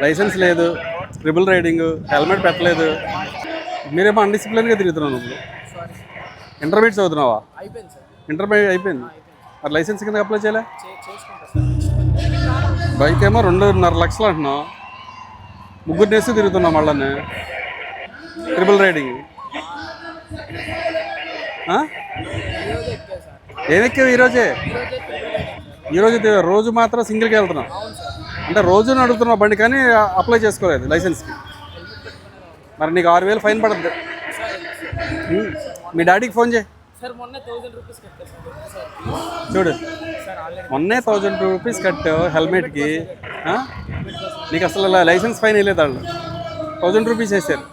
Licence లేదు triple riding helmet పెట్టలేదు. మీరేమో అన్డిసిప్లిన్గా తిరుగుతున్నావు ఇప్పుడు ఇంటర్మీడియట్ చదువుతున్నావా? ఇంటర్మీడియట్ అయిపోయింది. మరి లైసెన్స్ కింద అప్లై చేయలే? బైక్ ఏమో రెండున్నర లక్షలు అంటున్నావు. ముగ్గురు నేసి తిరుగుతున్నావు మళ్ళీ ట్రిపుల్ రైడింగ్. ఆ? ఈరోజు ఏం ఎక్కావు ఈరోజే? రోజు మాత్రం సింగిల్కి వెళ్తున్నావు. అంటే రోజు నడుపుతున్నావు బండి కానీ అప్లై చేసుకోలేదు లైసెన్స్కి. మరి నీకు ఆరు వేలు ఫైన్ పడుతుంది ఉమ్. మీ డాడీకి ఫోన్ చేయి. కట్టా చూడు. మొన్నే థౌజండ్ రూపీస్ కట్టావు హెల్మెట్కి? నీకు అసలు లైసెన్స్ ఫైన్ వేయలేదు వాళ్ళు. థౌజండ్ రూపీస్ వేసారు.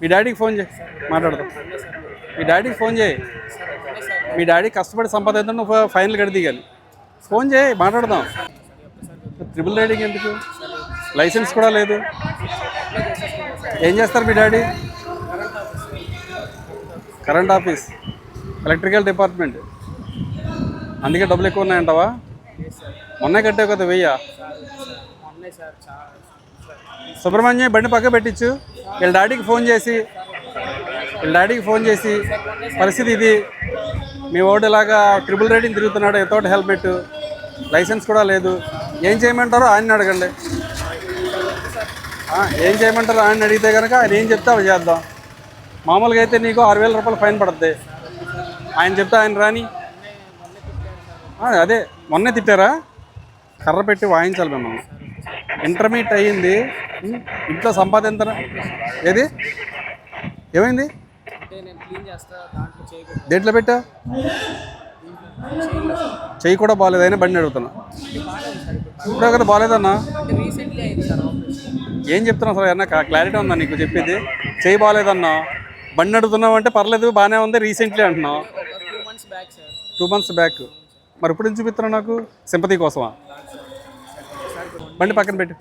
మీ డాడీకి ఫోన్ చేయి. మాట్లాడదాం. మీ డాడీకి ఫోన్ చేయి. మీ డాడీ కష్టపడి సంపాదిద్దా నువ్వు ఫైనల్ కడి దిగాలి ఫోన్ చేయి మాట్లాడదాం. ట్రిపుల్ రైడింగ్ ఎందుకు? లైసెన్స్ కూడా లేదు. ఏం చేస్తారు మీ daddy? Current office electrical department అందుకే డబ్బులు ఎక్కువ ఉన్నాయంటావా? మొన్నే కట్టావు కదా వెయ్య? సుబ్రహ్మణ్యం బండి పక్క పెట్టించు. వీళ్ళ డాడీకి ఫోన్ చేసి. వీళ్ళ డాడీకి ఫోన్ చేసి. పరిస్థితి ఇది. మీ ఓడిలాగా ఇలాగా ట్రిపుల్ రైడింగ్ తిరుగుతున్నాడు. వితౌట్ హెల్మెట్ లైసెన్స్ కూడా లేదు. ఏం చేయమంటారో ఆయన అడగండి. ఏం చేయమంటారో ఆయన అడిగితే కనుక ఆయన ఏం చెప్తే అవి చేద్దాం. మామూలుగా అయితే నీకు ఆరు వేల రూపాయలు ఫైన్ పడుతుంది ఆయన చెప్తే ఆయన రాని. అదే మొన్నే తిట్టారా? కర్ర పెట్టి వాయించాలి మిమ్మల్ని. ఇంటర్మీడియట్ అయ్యింది. ఇంట్లో సంపాదించన ఏది? ఏమైంది? దాంట్లో పెట్టా? చెయ్యి కూడా బాగాలేదు అయినా బండి అడుగుతున్నా. బాగాలేదు ఇప్పుడు ఇప్పుడే కదా బాగాలేదన్నా? సార్ ఏం చెప్తున్నావు సార్ అన్న? క్లారిటీ ఉందా నీకు చెప్పేది? చెయ్యి బాగాలేదన్నా? బండి అడుగుతున్నావు అంటే పర్లేదు బాగానే ఉంది రీసెంట్లీ అంటున్నావు. Two months back two months back మరి ఇప్పుడు ఏం చూపిస్తున్నావు నాకు? సింపతి కోసమా? బండి పక్కన పెట్టు.